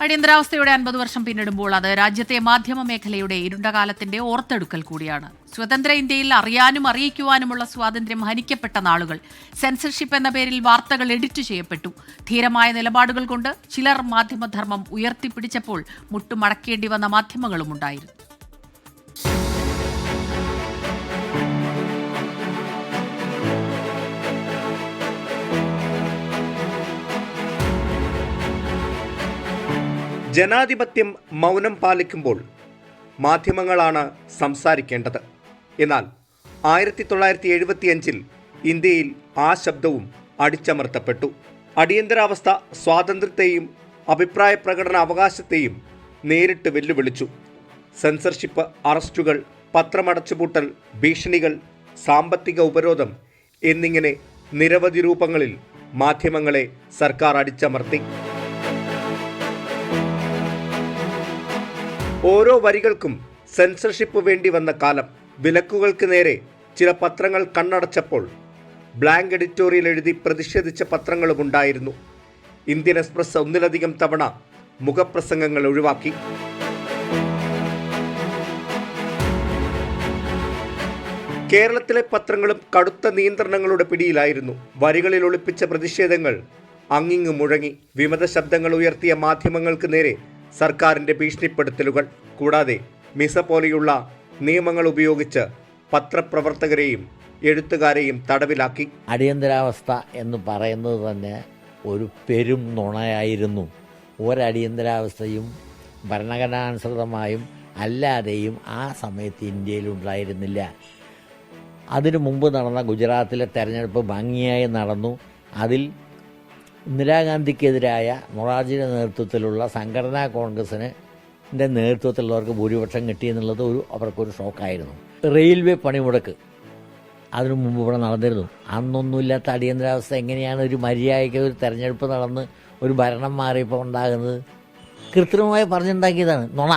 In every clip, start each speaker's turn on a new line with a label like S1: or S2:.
S1: അടിയന്തരാവസ്ഥയുടെ അൻപത് വർഷം പിന്നിടുമ്പോൾ അത് രാജ്യത്തെ മാധ്യമ മേഖലയുടെ ഇരുണ്ടകാലത്തിന്റെ ഓർത്തെടുക്കൽ കൂടിയാണ്. സ്വതന്ത്ര ഇന്ത്യയിൽ അറിയാനും അറിയിക്കുവാനുമുള്ള സ്വാതന്ത്ര്യം ഹനിക്കപ്പെട്ട നാളുകൾ സെൻസർഷിപ്പ് എന്ന പേരിൽ വാർത്തകൾ എഡിറ്റ് ചെയ്യപ്പെട്ടു. ധീരമായ നിലപാടുകൾ കൊണ്ട് ചിലർ മാധ്യമധർമ്മം ഉയർത്തിപ്പിടിച്ചപ്പോൾ മുട്ടുമടക്കേണ്ടി വന്ന മാധ്യമങ്ങളും
S2: ജനാധിപത്യം മൗനം പാലിക്കുമ്പോൾ മാധ്യമങ്ങളാണ് സംസാരിക്കേണ്ടത്. എന്നാൽ ആയിരത്തി തൊള്ളായിരത്തി എഴുപത്തിയഞ്ചിൽ ഇന്ത്യയിൽ ആ ശബ്ദവും അടിച്ചമർത്തപ്പെട്ടു. അടിയന്തരാവസ്ഥ സ്വാതന്ത്ര്യത്തെയും അഭിപ്രായ പ്രകടന അവകാശത്തെയും നേരിട്ട് വെല്ലുവിളിച്ചു. സെൻസർഷിപ്പ് അറസ്റ്റുകൾ പത്രമടച്ചുപൂട്ടൽ ഭീഷണികൾ സാമ്പത്തിക ഉപരോധം എന്നിങ്ങനെ നിരവധി രൂപങ്ങളിൽ മാധ്യമങ്ങളെ സർക്കാർ അടിച്ചമർത്തി. ഓരോ വരികൾക്കും സെൻസർഷിപ്പ് വേണ്ടി വന്ന കാലം. വിലക്കുകൾക്ക് നേരെ ചില പത്രങ്ങൾ കണ്ണടച്ചപ്പോൾ ബ്ലാങ്ക് എഡിറ്റോറിയൽ എഴുതി പ്രതിഷേധിച്ച പത്രങ്ങളുമുണ്ടായിരുന്നു. ഇന്ത്യൻ എക്സ്പ്രസ് ഒന്നിലധികം തവണ മുഖപ്രസംഗങ്ങൾ ഒഴിവാക്കി. കേരളത്തിലെ പത്രങ്ങളും കടുത്ത നിയന്ത്രണങ്ങളുടെ പിടിയിലായിരുന്നു. വരികളിൽ ഒളിപ്പിച്ച പ്രതിഷേധങ്ങൾ അങ്ങിങ്ങ് മുഴങ്ങി. വിമത ശബ്ദങ്ങൾ ഉയർത്തിയ മാധ്യമങ്ങൾക്ക് നേരെ സർക്കാരിന്റെ ഭീഷണിപ്പെടുത്തലുകൾ. കൂടാതെ മിസ പോലെയുള്ള നിയമങ്ങൾ ഉപയോഗിച്ച് പത്രപ്രവർത്തകരെയും എഴുത്തുകാരെയും തടവിലാക്കി.
S3: അടിയന്തരാവസ്ഥ എന്ന് പറയുന്നത് തന്നെ ഒരു പെരും നുണയായിരുന്നു. ഒരടിയന്തരാവസ്ഥയും ഭരണഘടനാനുസൃതമായും അല്ലാതെയും ആ സമയത്ത് ഇന്ത്യയിൽ ഉണ്ടായിരുന്നില്ല. അതിനു മുമ്പ് നടന്ന ഗുജറാത്തിലെ തെരഞ്ഞെടുപ്പ് ഭംഗിയായി നടന്നു. അതിൽ ഇന്ദിരാഗാന്ധിക്കെതിരായ മൊറാർജിയുടെ നേതൃത്വത്തിലുള്ള സംഘടനാ കോൺഗ്രസ്സിന് നേതൃത്വത്തിലുള്ളവർക്ക് ഭൂരിപക്ഷം കിട്ടിയെന്നുള്ളത് ഒരു അവർക്കൊരു ഷോക്കായിരുന്നു. റെയിൽവേ പണിമുടക്ക് അതിനു മുമ്പ് ഇവിടെ നടന്നിരുന്നു. അന്നൊന്നുമില്ലാത്ത അടിയന്തരാവസ്ഥ എങ്ങനെയാണ് ഒരു മര്യാദയ്ക്ക് ഒരു തെരഞ്ഞെടുപ്പ് നടന്ന് ഒരു ഭരണം മാറിയപ്പോൾ ഉണ്ടാകുന്നത്? കൃത്രിമമായി പറഞ്ഞുണ്ടാക്കിയതാണ്. നുണ.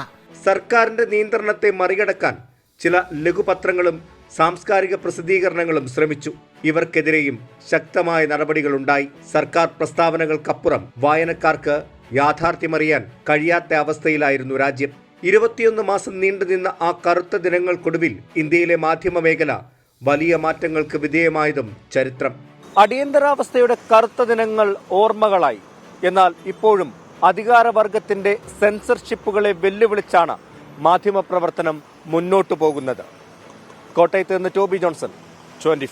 S2: സർക്കാരിന്റെ നിയന്ത്രണത്തെ മറികടക്കാൻ ചില ലഘുപത്രങ്ങളും സാംസ്കാരിക പ്രസിദ്ധീകരണങ്ങളും ശ്രമിച്ചു. ഇവർക്കെതിരെയും ശക്തമായ നടപടികളുണ്ടായി. സർക്കാർ പ്രസ്താവനകൾക്കപ്പുറം വായനക്കാർക്ക് യാഥാർത്ഥ്യമറിയാൻ കഴിയാത്ത അവസ്ഥയിലായിരുന്നു രാജ്യം. ഇരുപത്തിയൊന്ന് മാസം നീണ്ടുനിന്ന ആ കറുത്ത ദിനങ്ങൾക്കൊടുവിൽ ഇന്ത്യയിലെ മാധ്യമ മേഖല വലിയ മാറ്റങ്ങൾക്ക് വിധേയമായതും ചരിത്രം. അടിയന്തരാവസ്ഥയുടെ കറുത്ത ദിനങ്ങൾ ഓർമ്മകളായി. എന്നാൽ ഇപ്പോഴും അധികാരവർഗത്തിന്റെ സെൻസർഷിപ്പുകളെ വെല്ലുവിളിച്ചാണ് മാധ്യമപ്രവർത്തനം മുന്നോട്ടു പോകുന്നത് കോട്ടയത്ത് നിന്ന് ടോബി ജോൺസൺ ട്വന്റി